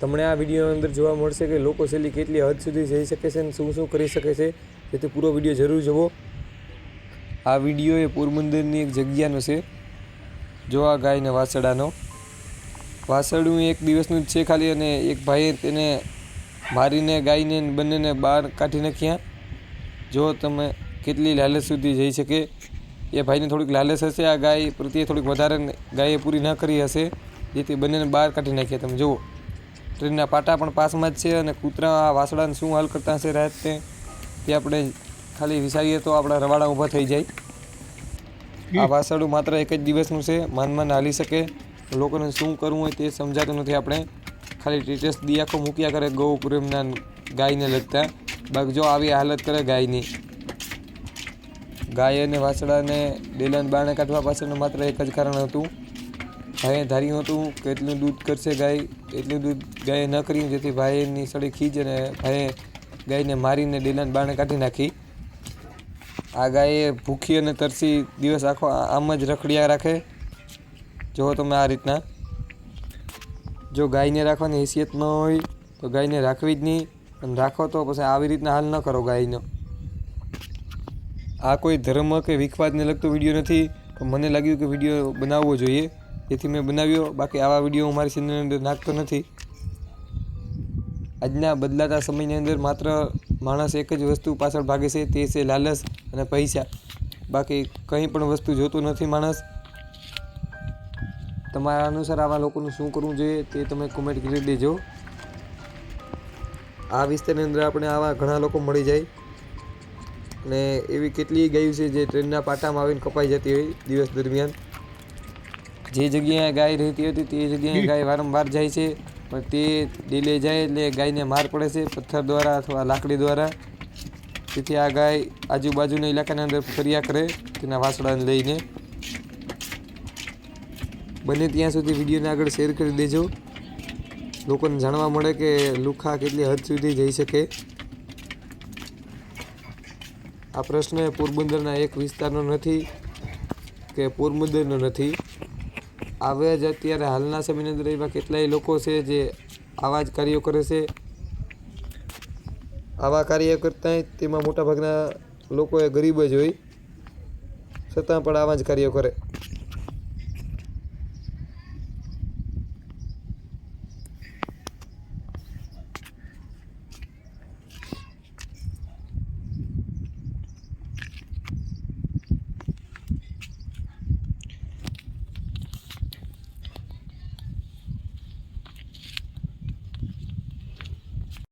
તમને આ વિડીયોની અંદર જોવા મળશે કે લોકો શૈલી કેટલી હદ સુધી જઈ શકે છે અને શું શું કરી શકે છે તેથી પૂરો વીડિયો જરૂર જુઓ આ વીડિયો એ પોરબંદરની એક જગ્યાનો છે. જો આ ગાયને વાસડાનો વાસડું એક દિવસનું જ છે ખાલી અને એક ભાઈએ તેને મારીને ગાયને બંનેને બહાર કાઢી નાખ્યા. જો તમે કેટલી લાલચ સુધી જઈ શકે, એ ભાઈને થોડીક લાલચ હશે, આ ગાય પ્રત્યે થોડીક વધારે ગાયે પૂરી ન કરી હશે, જેથી બંનેને બહાર કાઢી નાખ્યા. તમે જુઓ. ટ્રેનના પાટા પણ પાસમાં જ છે અને કૂતરા આ વાસડાને શું હાલ કરતા હશે રાહત તે? આપણે ખાલી વિચારીએ તો આપણા રવાડા ઊભા થઈ જાય. આ વાસડું માત્ર એક જ દિવસનું છે માનમાં માન હાલી શકે. લોકોને શું કરવું હોય તે સમજાતું નથી આપણે. ખાલી ટીચર્સ દી મૂક્યા કરે ગૌ પ્રેમના ગાયને લગતા. બાકી જો આવી હાલત કરે ગાયની. ગાય અને વાસડાને ડેલાને બાણે કાઢવા પાછળનું માત્ર એક જ કારણ હતું. ભાઈએ ધાર્યું હતું કે એટલું દૂધ કરશે ગાય, એટલું દૂધ ગાયે ન કર્યું, જેથી ભાઈની સળી ખીજ અને ભાઈએ ગાયને મારીને ડેલાને બાણે કાઢી નાખી. આ ગાયે ભૂખી અને તરસી દિવસ આખો આમ જ રખડ્યા રાખે. જો તમે આ રીતના, જો ગાયને રાખવાની હેસિયત ન હોય, તો ગાયને રાખવી જ નહીં. અને રાખો તો પછી આવી રીતના હાલ ન કરો ગાયનો. આ કોઈ ધર્મ કે વિખવાદને લગતો વીડિયો નથી. પણ મને લાગ્યું કે વીડિયો બનાવવો જોઈએ. તેથી મેં બનાવ્યો. બાકી આવા વીડિયો હું મારી ચેનલની અંદર નાખતો નથી. આજના બદલાતા સમયની અંદર માત્ર માણસ એક જ વસ્તુ પાછળ ભાગે છે, તે છે લાલચ અને પૈસા. બાકી કંઈ પણ વસ્તુ જોતું નથી માણસ. તમારા અનુસાર આવા લોકોનું શું કરવું જોઈએ તે તમે કોમેન્ટ કરી દેજો. આ વિસ્તારની અંદર આપણે આવા ઘણા લોકો મળી જાય. અને એવી કેટલી ગાયું છે જે ટ્રેનના પાટામાં આવીને કપાઈ જતી હોય દિવસ દરમિયાન. જે જગ્યાએ ગાય રહેતી હતી તે જગ્યાએ ગાય વારંવાર જાય છે. પણ તે ડીલે જાય એટલે ગાયને માર પડે છે પથ્થર દ્વારા અથવા લાકડી દ્વારા. તેથી આ ગાય આજુબાજુના ઇલાકાની અંદર ફર્યા કરે તેના વાસડાને લઈને. બને ત્યાં સુધી વિડીયોને આગળ શેર કરી દેજો. લોકોને જાણવા મળે કે લુખા કેટલી હદ સુધી જઈ શકે. આ પ્રશ્ન પોરબંદરના એક વિસ્તારનો નથી કે પોરબંદરનો નથી. આવે જ અત્યારે હાલના સમયની અંદર એવા કેટલાય લોકો છે જે આવા જ કાર્યો કરે છે. આવા કાર્ય કરતા તેમાં મોટાભાગના લોકો એ ગરીબ જ હોય. છતાં પણ આવા જ કાર્યો કરે.